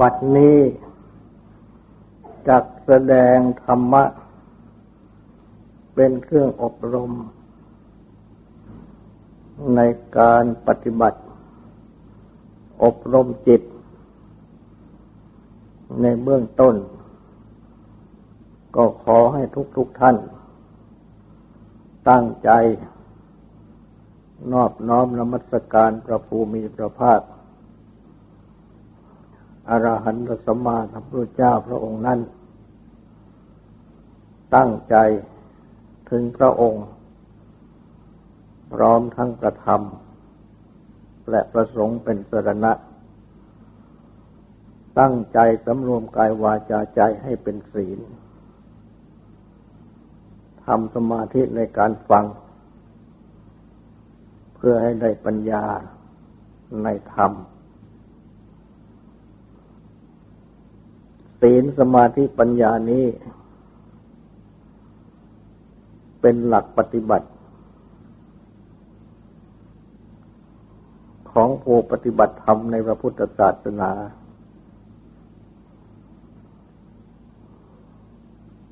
บัดนี้จักแสดงธรรมะ เป็นเครื่องอบรม ในการปฏิบัติ อบรมจิต ในเบื้องต้น ก็ขอให้ทุกๆทท่าน ตั้งใจ นอบน้อมนมัสการพระภูมิพระภาค อรหันตสัมมาสัมพุทธเจ้าพระองค์นั้น ตั้งใจถึงพระองค์ พร้อมทั้งกระทำและประสงค์เป็นสรณะ ตั้งใจสำรวมกายวาจาใจให้เป็นศีลทำสมาธิในการฟัง เพื่อให้ได้ปัญญาในธรรม ศีลสมาธิปัญญานี้ เป็นหลักปฏิบัติ ของผู้ปฏิบัติธรรมในพระพุทธศาสนา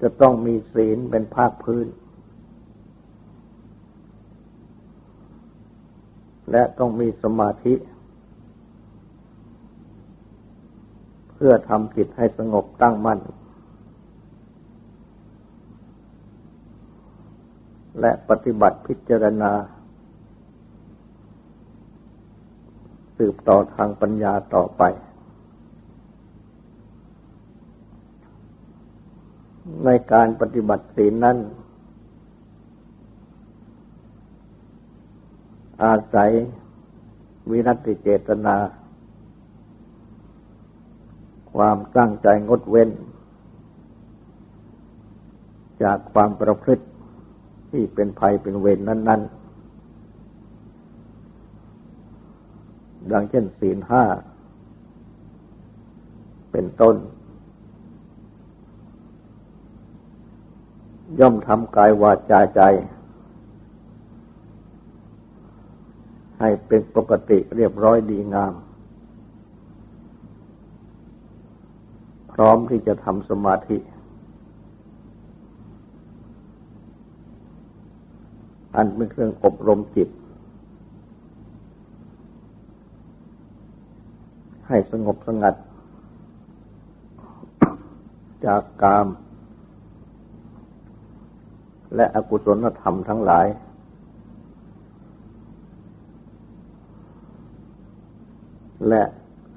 จะต้องมีศีลเป็นภาคพื้น และต้องมีสมาธิ พื่อทำจิตให้สงบตั้งมั่น และปฏิบัติพิจารณา สืบต่อทางปัญญาต่อไป ในการปฏิบัติศีลนั้น อาศัยวิรัติเจตนา ความตั้งใจงดเว้น จากความประพฤติที่เป็นภัยเป็นเวรนนั้น ๆ ดังเช่นศีลห้า เป็นต้น ย่อมทำกายวาจาใจ ให้เป็นปกติเรียบร้อยดีงาม ร้อมที่จะทำสมาธิ อันเป็นเครื่องอบรมจิต ให้สงบสงัด จากกาม และอกุศลธรรมทั้งหลายและ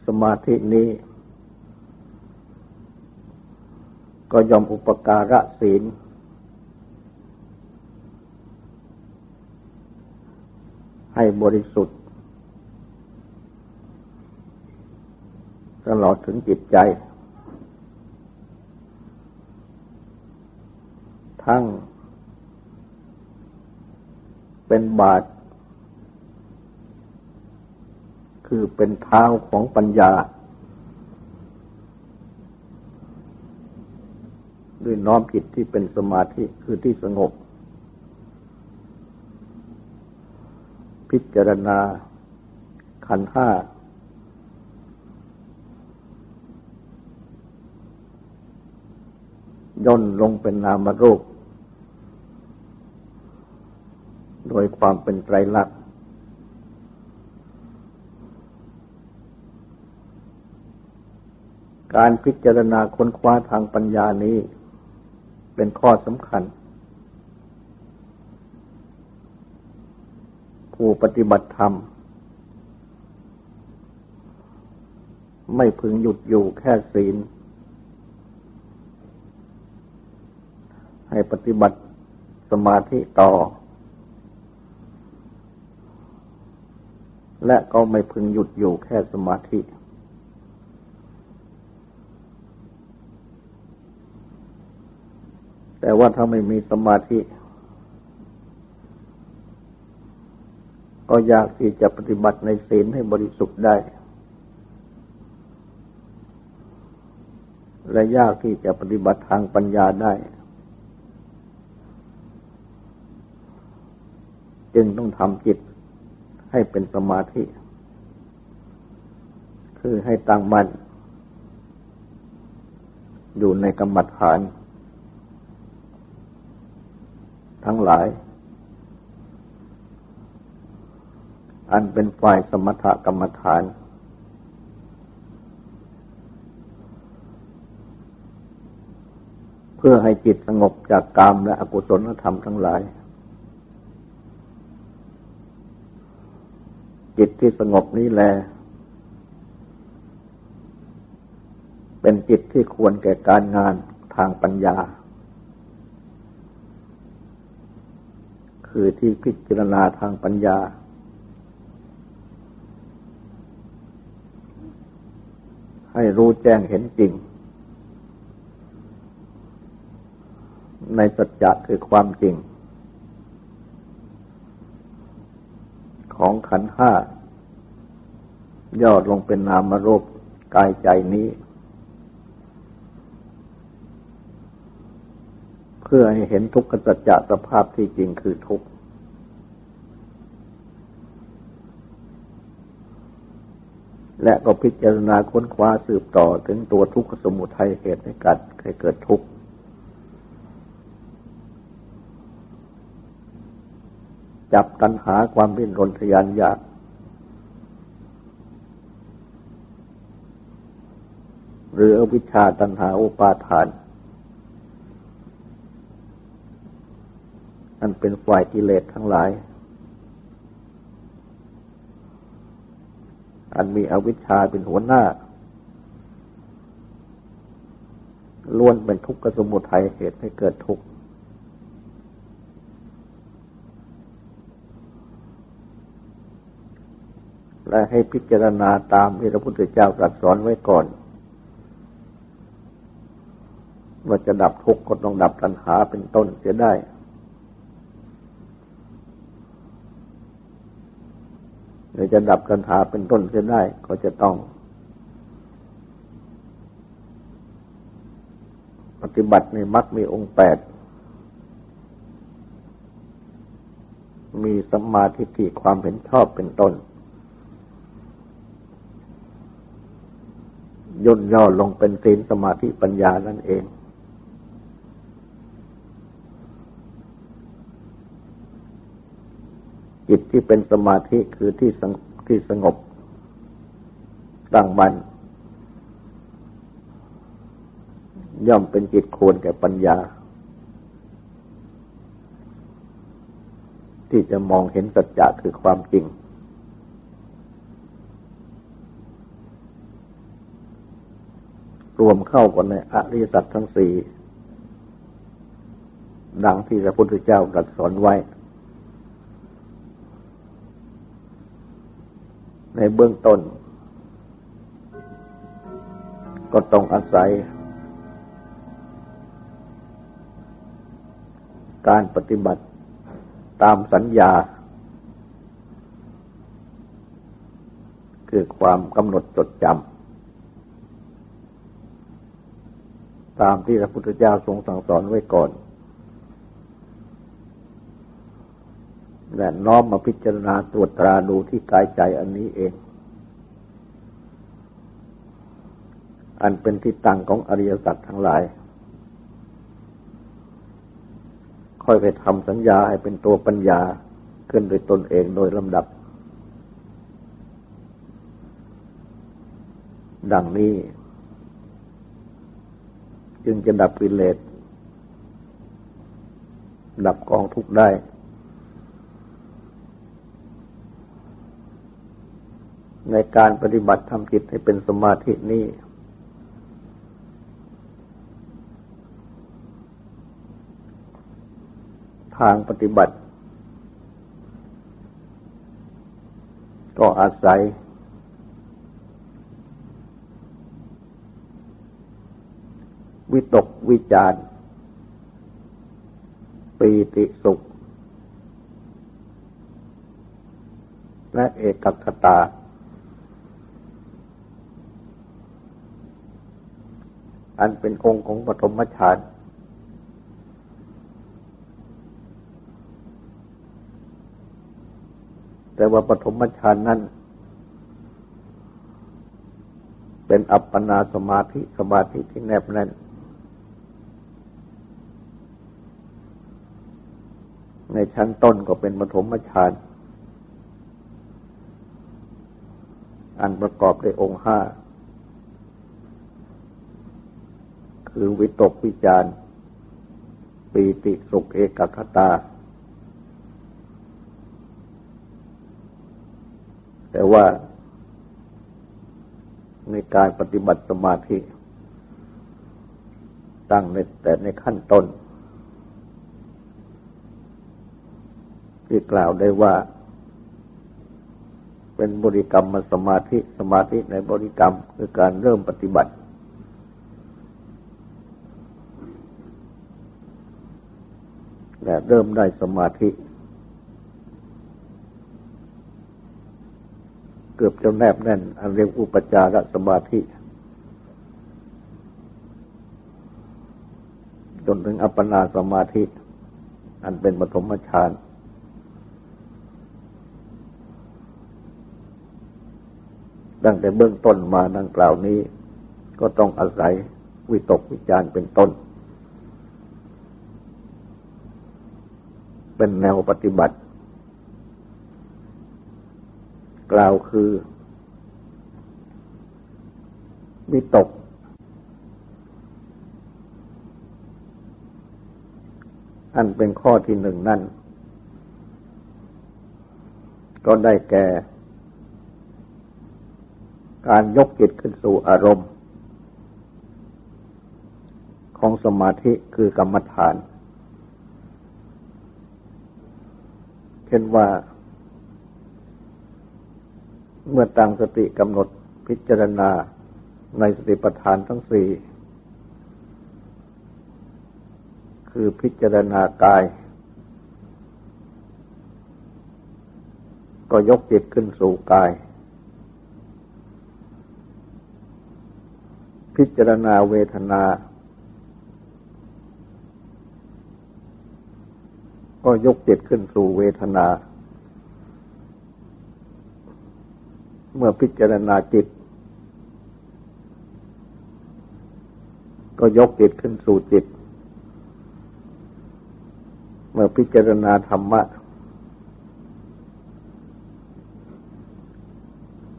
สมาธินี้ ก็ยอมอุปการะศีล ให้บริสุทธิ์ ตลอดถึงจิตใจ ทั้ง เป็นบาท คือเป็นเท้าของปัญญา ด้วยน้อมจิตที่เป็นสมาธิคือที่สงบ พิจารณาขันห้า ย่นลงเป็นนามรูป โดยความเป็นไตรลักษณ์การพิจารณาค้นคว้าทางปัญญานี้ เป็นข้อสำคัญ ผู้ปฏิบัติธรรม ไม่พึงหยุดอยู่แค่ศีล ให้ปฏิบัติสมาธิต่อ และก็ไม่พึงหยุดอยู่แค่สมาธิ แต่ว่าถ้าไม่มีสมาธิ ก็ยากที่จะปฏิบัติในศีลให้บริสุทธิ์ได้ และยากที่จะปฏิบัติทางปัญญาได้ จึงต้องทำจิตให้เป็นสมาธิ คือให้ตั้งมั่นอยู่ในกรรมฐาน ทั้งหลาย อันเป็นฝ่ายสมถกรรมฐาน เพื่อให้จิตสงบจากกามและอกุศลธรรมทั้งหลาย จิตที่สงบนี้แล เป็นจิตที่ควรแก่การงานทางปัญญา คือที่พิจารณาทางปัญญา ให้รู้แจ้งเห็นจริง ในสัจจะคือความจริง ของขันห้าย่อลงเป็นนามรูปกายใจนี้ พื่อให้เห็นทุกขสัจจะสภาพที่จริงคือทุกข์และก็พิจารณาค้นคว้าสืบต่อถึงตัวทุกขสมุทัยเหตุให้กัดให้เกิดทุกข์จับตัณหาความริ้นรนทยานอยาก หรืออวิชชาตัณหาอุปาทาน อันเป็นฝ่ายกิเลสทั้งหลาย อันมีอวิชชาเป็นหัวหน้า ล้วนเป็นทุกข์สมุทัยเหตุให้เกิดทุกข์และให้พิจารณาตามที่พระพุทธเจ้าตรัสสอนไว้ก่อนว่าจะดับทุกข์ก็ต้องดับตัณหาเป็นต้นเสียได้หรือ จะดับกันหาเป็นต้นเสียได้ ก็จะต้อง ปฏิบัติในมรรคมีองค์แปด มีสัมมาทิฏฐิความเห็นชอบเป็นต้น ย่นย่อลงเป็นศีลสมาธิปัญญานั่นเองจิต ที่เป็นสมาธิคือที่ที่สงบตั้งมัน่นย่อมเป็นจิตควรแก่ปัญญา ที่จะมองเห็นสัจจะคือความจริง รวมเข้ากันในอริยสัจทั้งสี่ดังที่พระพุทธเจ้าตรัสสอนไว้ ในเบื้องต้น ก็ต้องอาศัย การปฏิบัติตามสัญญา คือความกำหนดจดจำตามที่พระพุทธเจ้าทรงสั่งสอนไว้ก่อน และน้อมมาพิจารณาตรวจตราดูที่กายใจอันนี้เอง อันเป็นที่ตั้งของอริยสัจทั้งหลาย ค่อยไปทำสัญญาให้เป็นตัวปัญญาขึ้นโดยตนเองโดยลำดับ ดังนี้ จึงจะดับกิเลสดับกองทุกข์ได้ ในการปฏิบัติทำจิตให้เป็นสมาธินี้ทางปฏิบัติ ก็อาศัย วิตกวิจารปีติสุข และเอกคตา อันเป็นองค์ของปฐมฌานแต่ว่าปฐมฌานนั้น เป็นอัปปนาสมาธิสมาธิที่แนบแน่น ในชั้นต้นก็เป็นปฐมฌานอันประกอบด้วยองค์ห้า คือวิตกวิจารปีติสุขเอกคตา แต่ว่าในการปฏิบัติสมาธิ ตั้งในแต่ในขั้นต้น ที่กล่าวได้ว่า เป็นบริกรรมมาสมาธิสมาธิในบริกรรมคือการเริ่มปฏิบัติ และเริ่มได้สมาธิ เกือบจะแนบแน่น อันเรียกอุปจารสมาธิ จนถึงอัปปนาสมาธิ อันเป็นปฐมฌานตั้งแต่เบื้องต้นมาดังกล่าวนี้ ก็ต้องอาศัยวิตกวิจารเป็นต้น เป็นแนวปฏิบัติ กล่าวคือวิตก อันเป็นข้อที่หนึ่งนั่น ก็ได้แก่ การยกจิตขึ้นสู่อารมณ์ ของสมาธิคือกรรมฐาน ช่นว่า เมื่อตั้งสติกำหนดพิจารณาในสติปัฏฐานทั้งสี่ คือพิจารณากาย ก็ยกจิตขึ้นสู่กาย พิจารณาเวทนา ก็ยกจิตขึ้นสู่เวทนา เมื่อพิจารณาจิต ก็ยกจิตขึ้นสู่จิต เมื่อพิจารณาธรรมะ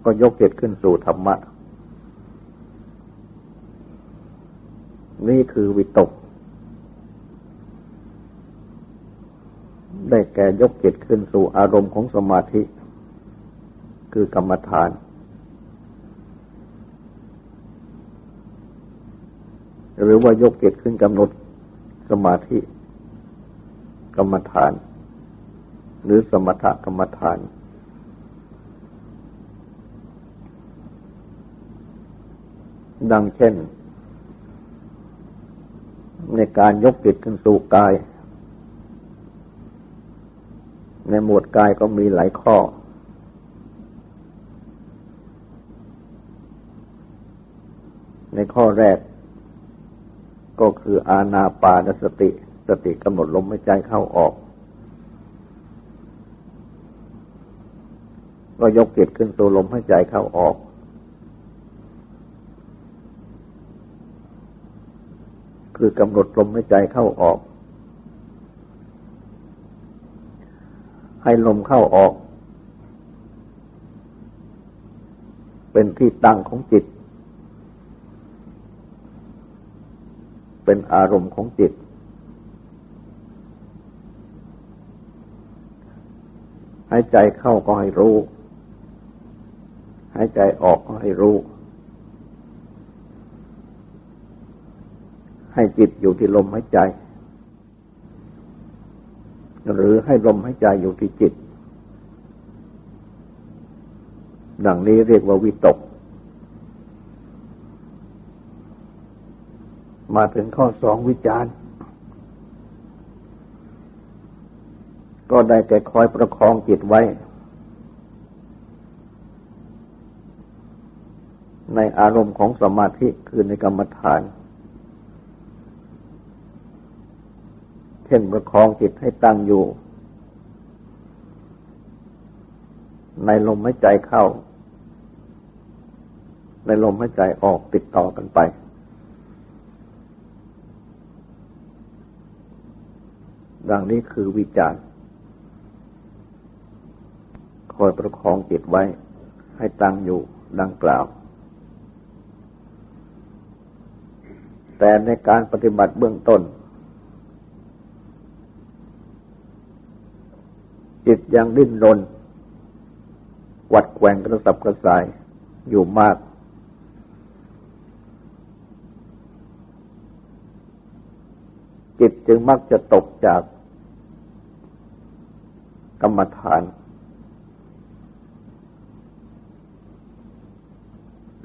ก็ยกจิตขึ้นสู่ธรรมะ นี่คือวิตก ได้ แก่ยกจิตขึ้นสู่อารมณ์ของสมาธิ คือกรรมฐาน หรือว่ายกจิตขึ้นกำหนดสมาธิ กรรมฐาน หรือสมถกรรมฐานดังเช่น ในการยกจิตขึ้นสู่กาย ในหมวดกายก็มีหลายข้อ ในข้อแรก ก็คืออาณาปานสติ สติกำหนดลมหายใจเข้าออก ก็ยกจิตขึ้นสู่ลมหายใจเข้าออกคือกำหนดลมหายใจเข้าออก ให้ลมเข้าออก เป็นที่ตั้งของจิต เป็นอารมณ์ของจิต หายใจเข้าก็ให้รู้ หายใจออกก็ให้รู้ ให้จิตอยู่ที่ลมหายใจ หรือให้ลมหายใจอยู่ที่จิต ดังนี้เรียกว่าวิตก มาถึงข้อสองวิจารณ์ ก็ได้แก่คอยประคองจิตไว้ ในอารมณ์ของสมาธิคือในกรรมฐาน เช่นประคองจิตให้ตั้งอยู่ ในลมหายใจเข้า ในลมหายใจออกติดต่อกันไป ดังนี้คือวิจารณ์อยประคองจิตไว้ ให้ตั้งอยู่ดังกล่าว แต่ในการปฏิบัติเบื้องต้น จิตยังดิ้นรนวัดแกว่งกระสับกระส่ายอยู่มาก จิตจึงมักจะตกจากกรรมฐาน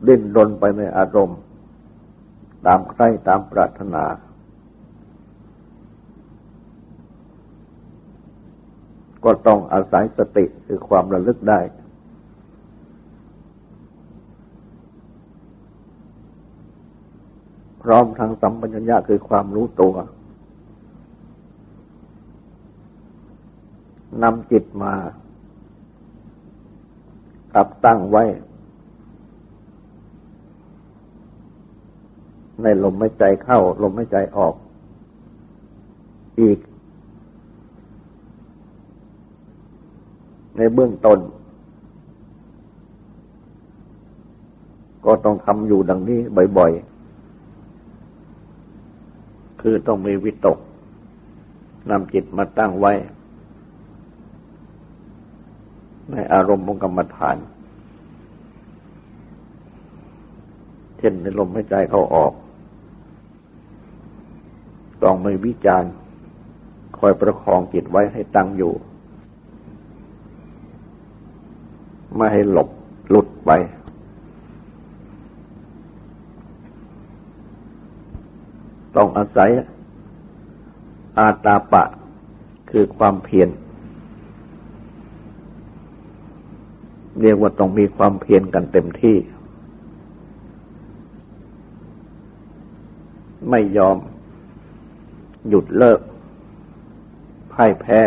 ดิ้นรนไปในอารมณ์ ตามใครตามปรารถนา ก็ต้องอาศัยสติคือความระลึกได้ พร้อมทั้งสัมปัญญะคือความรู้ตัวนำจิตมากับตั้งไว้ ในลมไม่ใจเข้า ลมไม่ใจออก อีก ในเบื้องต้น ก็ต้องทำอยู่ดังนี้บ่อยๆ คือต้องมีวิตกนำจิตมาตั้งไว้ ในอารมณ์ของกรรมฐาน เช่นในลมหายใจเข้าออก ต้องม่วิจารณ์คอยประคองจิตไว้ให้ตั้งอยู่ ไม่ให้หลบหลุดไป ต้องอาศัย อาตาปะคือความเพียรเรียกว่าต้องมีความเพียรกันเต็มที่ ไม่ยอม หยุดเลิกพ่ายแพ้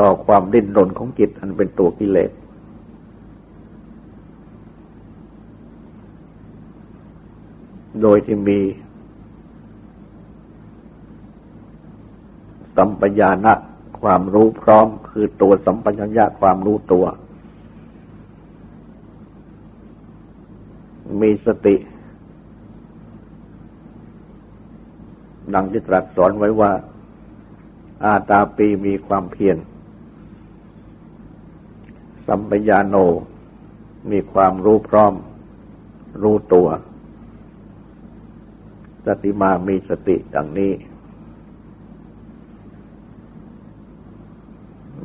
ต่อความดิ้นรนของจิตอันเป็นตัวกิเลส โดยที่มี สัมปญานะความรู้พร้อมคือตัวสัมปัญญะความรู้ตัว มีสติ ดังที่ตรัสสอนไว้ว่า อาตาปีมีความเพียร สัมปญาโน มีความรู้พร้อม รู้ตัว สติมามีสติดังนี้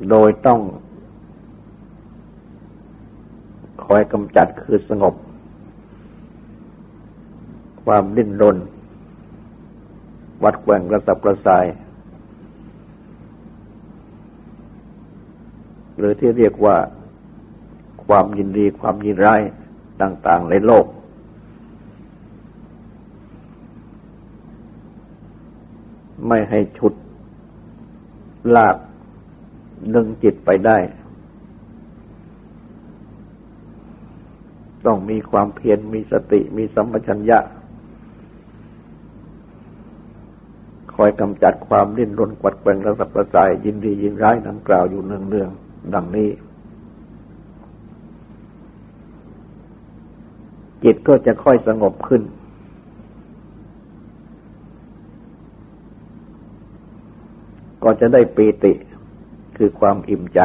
โดยต้องคอยกำจัดคือสงบ ความดิ้นรน วัดแกว่งกระสับกระส่าย หรือที่เรียกว่า ความยินดีความยินร้ายต่าง ๆ ในโลก ไม่ให้ฉุดลากดึงจิตไปได้ ต้องมีความเพียรมีสติมีสัมปชัญญะ คอยกำจัดความดิ้นรนกวัดแกงระสับกระสายยินดียินร้ายนั้นกล่าวอยู่เนืองๆดังนี้ จิตก็จะค่อยสงบขึ้น ก็จะได้ปีติคือความอิ่มใจ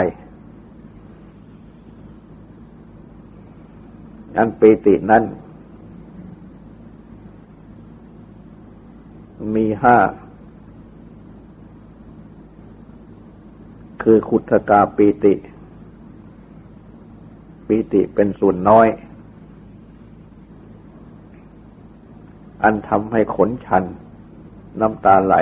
อันปีตินั้น มีห้า คือขุทกาปีติ ปีติเป็นส่วนน้อย อันทำให้ขนชัน น้ำตาไหล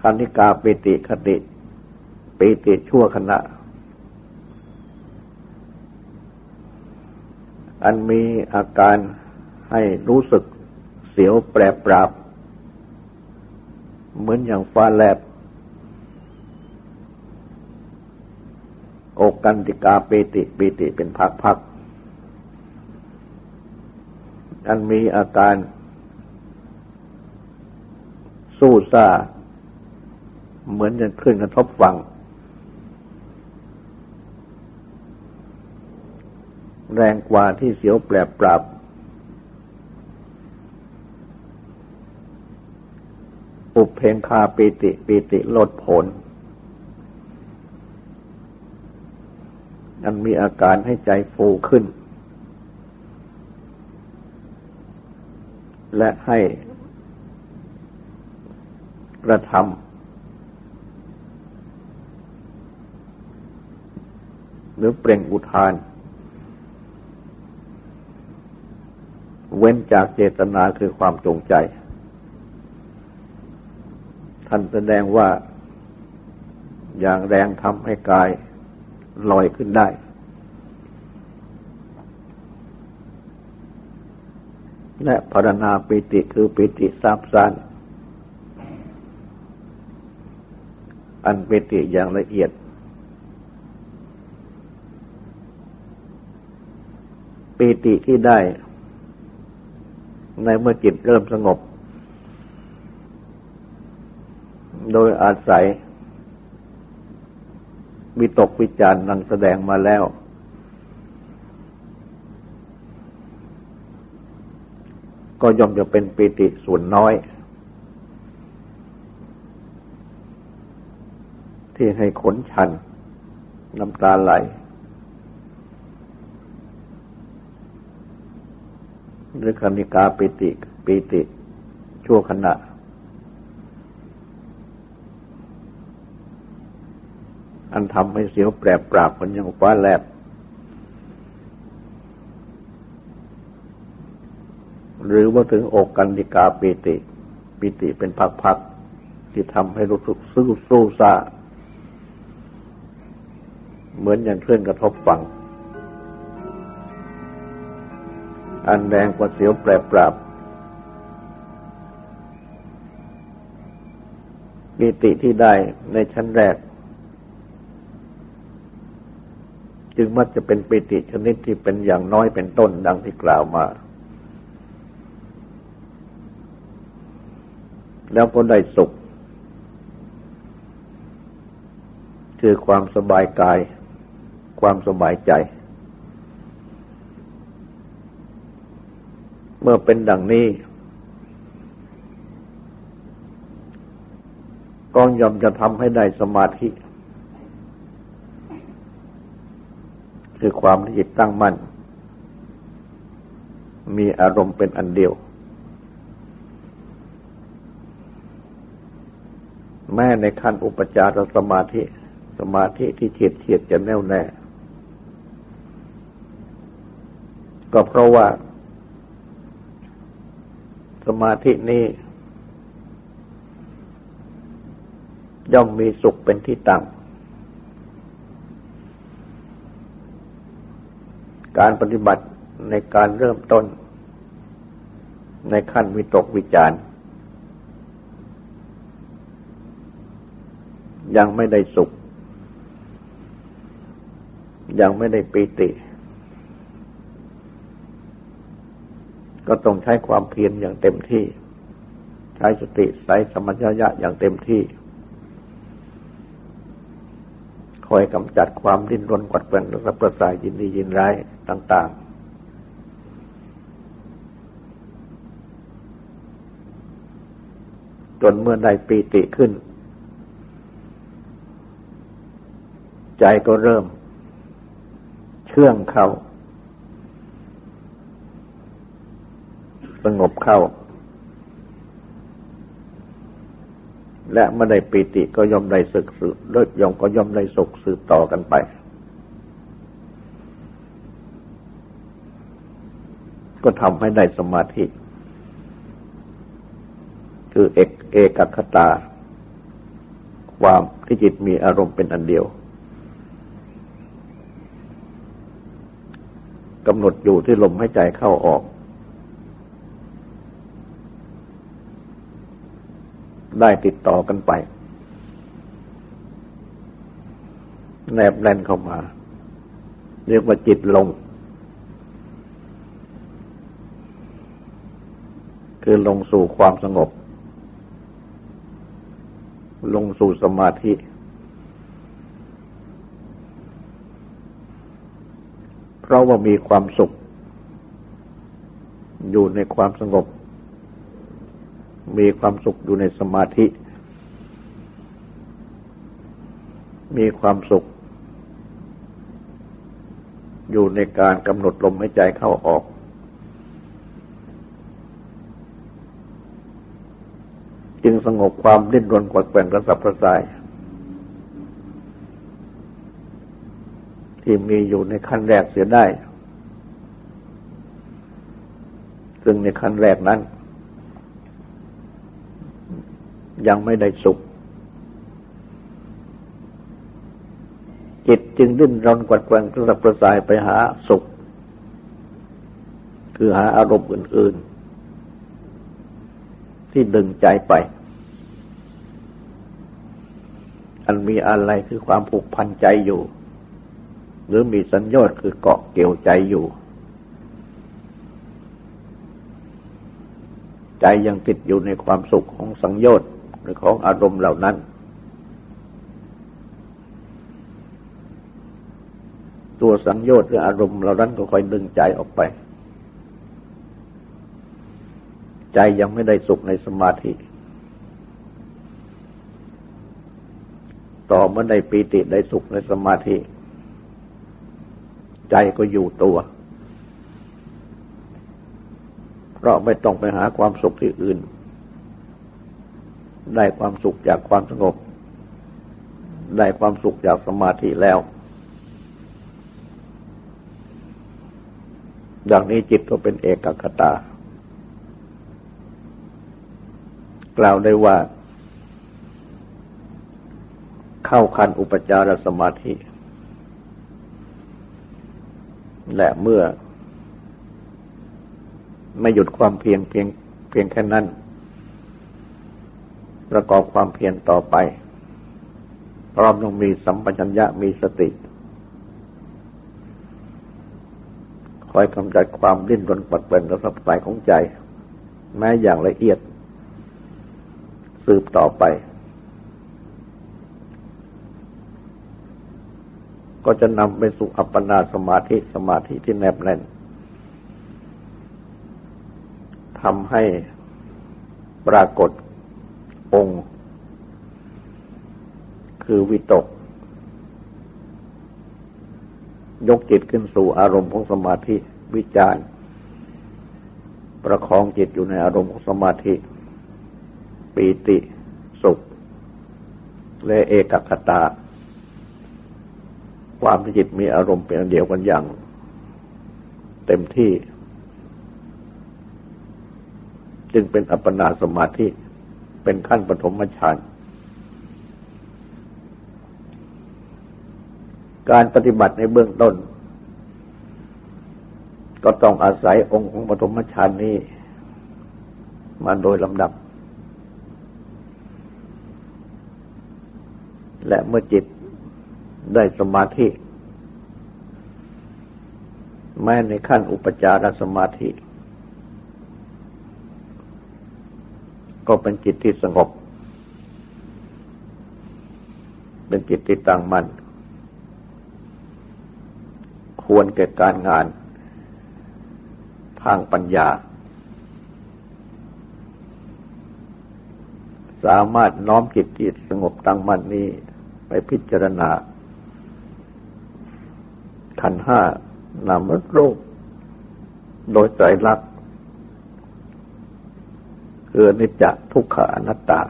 คณิกาปิติคติ ปิติชั่วขณะ อันมีอาการให้รู้สึกเสียวแปรปราบ เหมือนอย่างฟ้าแลบ อกกันติกาปิติปิติเป็นพักๆ อันมีอาการสู้ซ่า เหมือนจะขึ้นกระทบฝั่งแรงกว่าที่เสียวแปรปรับ อุเพงคาปิติปิติลดผล อันมีอาการให้ใจฟูขึ้น และให้กระทำหรือเปล่งอุทาน เว้นจากเจตนาคือความจงใจ ท่านแสดงว่าอย่างแรงทำให้กายลอยขึ้นได้ และพารณาปิติคือปิติซาบซานอันปิติอย่างละเอียด ปิติที่ได้ ในเมื่อจิตเริ่มสงบ โดยอาศัย วิตกวิจารณ์นังแสดงมาแล้ว ก็ย่อมจะเป็นปิติส่วนน้อย ที่ให้ขนชัน น้ำตาไหล หรือคณิกาปิติปิติชั่วขณะอันทำให้เสียวแปรปราบมันยังฟ้าแลบ หรือว่าถึงอกกันดิกาปิติ ปิติเป็นพักๆที่ทำให้รู้สึกสู้สู้ซาเหมือนอย่างเคลื่อนกระทบฝั่งอันแดงกว่าเสียวแปรปราบปิติที่ได้ในชั้นแรก จึงมักจะเป็นปิติชนิดที่เป็นอย่างน้อยเป็นต้นดังที่กล่าวมา แล้วก็ได้สุข คือความสบายกาย ความสบายใจ เมื่อเป็นดังนี้ ก็ยอมจะทำให้ได้สมาธิ คือความที่จิตตั้งมั่น มีอารมณ์เป็นอันเดียว แม้ในขั้นอุปจารสมาธิ สมาธิที่เฉียดเฉียดจะแน่วแน่ ก็เพราะว่า สมาธินี้ย่อมมีสุขเป็นที่ตั้ง การปฏิบัติในการเริ่มต้น ในขั้นวิตกวิจาร ยังไม่ได้สุข ยังไม่ได้ปีติ ก็ต้องใช้ความเพียรอย่างเต็มที่ ใช้สติใช้สมัญญะอย่างเต็มที่ คอยกำจัดความดิ้นรนกวัดเกลื่อนรับประสายยินดียินร้ายต่าง ๆจนเมื่อได้ปีติขึ้น ใจก็เริ่ม เชื่องเข้า สงบเข้า และเมื่อได้ปีติก็ย่อมได้สึกสืบเลิศยอมก็ย่อมได้สุขสืบต่อกันไปก็ทำให้ได้สมาธิ คือเอกเอกคตา ความที่จิตมีอารมณ์เป็นอันเดียว กำหนดอยู่ที่ลมหายใจเข้าออก ได้ติดต่อกันไป แนบแน่นเข้ามา เรียกว่าจิตลง คือลงสู่ความสงบ ลงสู่สมาธิ เพราะว่ามีความสุข อยู่ในความสงบ มีความสุขอยู่ในสมาธิ มีความสุข อยู่ในการกำหนดลมหายใจเข้าออก จึงสงบความดิ้นรนกวัดแกว่งกระสับกระส่าย ที่มีอยู่ในขั้นแรกเสียได้ ซึ่งในขั้นแรกนั้น ยังไม่ได้สุข จิตจึงดิ้นรนกวัดแกว่งกระสับกระส่ายไปหาสุข คือหาอารมณ์อื่น ๆ ที่ดึงใจไป อันมีอะไรคือความผูกพันใจอยู่ หรือมีสัญญาคือเกาะเกี่ยวใจอยู่ ใจยังติดอยู่ในความสุขของสังโยชน์หรือของอารมณ์เหล่านั้น ตัวสังโยชน์หรืออารมณ์เหล่านั้นก็คอยดึงใจออกไป ใจยังไม่ได้สุขในสมาธิต่อเมื่อได้ปีติได้สุขในสมาธิ ใจก็อยู่ตัว เพราะไม่ต้องไปหาความสุขที่อื่น ได้ความสุขจากความสงบ ได้ความสุขจากสมาธิแล้ว ดังนี้จิตก็เป็นเอกคตา กล่าวได้ว่า เข้าคันอุปจารสมาธิ และเมื่อ ไม่หยุดความเพียงเพียงเพียงแค่นั้น ประกอบความเพียรต่อไปพร้อมต้องมีสัมปชัญญะมีสติคอยกำจัดความดิ้นรนปัดเป่งกระสับสายของใจ แม้อย่างละเอียด สืบต่อไป ก็จะนำไปสู่อัปปนาสมาธิสมาธิที่แนบแน่นทำให้ปรากฏองค์ คือวิตก ยกจิตขึ้นสู่อารมณ์ของสมาธิวิจารประคองจิตอยู่ในอารมณ์ของสมาธิ ปีติ สุข และเอกคตา ความที่จิตมีอารมณ์เป็นเดียวกันอย่าง เต็มที่ จึงเป็นอัปปนาสมาธิ เป็นขั้นปฐมฌานการปฏิบัติในเบื้องต้น ก็ต้องอาศัยองค์ของปฐมฌานนี้ มาโดยลำดับ และเมื่อจิต ได้สมาธิ แม้ในขั้นอุปจารสมาธิ ก็เป็นจิตที่สงบ เป็นจิตที่ตั้งมัน่นควรแก่การงานทางปัญญา สามารถน้อมจิตจิตสงบตั้งมั่นนี้ไปพิจารณา ขันห้านามรูป โดยใจรักคือนิจจทุกขาอนัตตา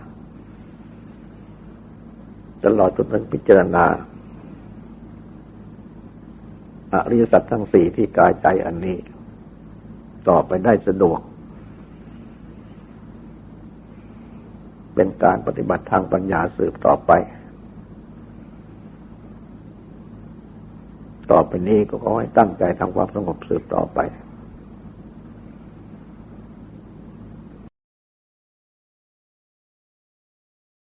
ตลอดจนถึงพิจารณาอริยสัจทั้งสี่ที่กายใจอันนี้ ต่อไปได้สะดวก เป็นการปฏิบัติทางปัญญาสืบต่อไป ต่อไปนี้ก็ขอให้ตั้งใจทำความสงบสืบต่อไป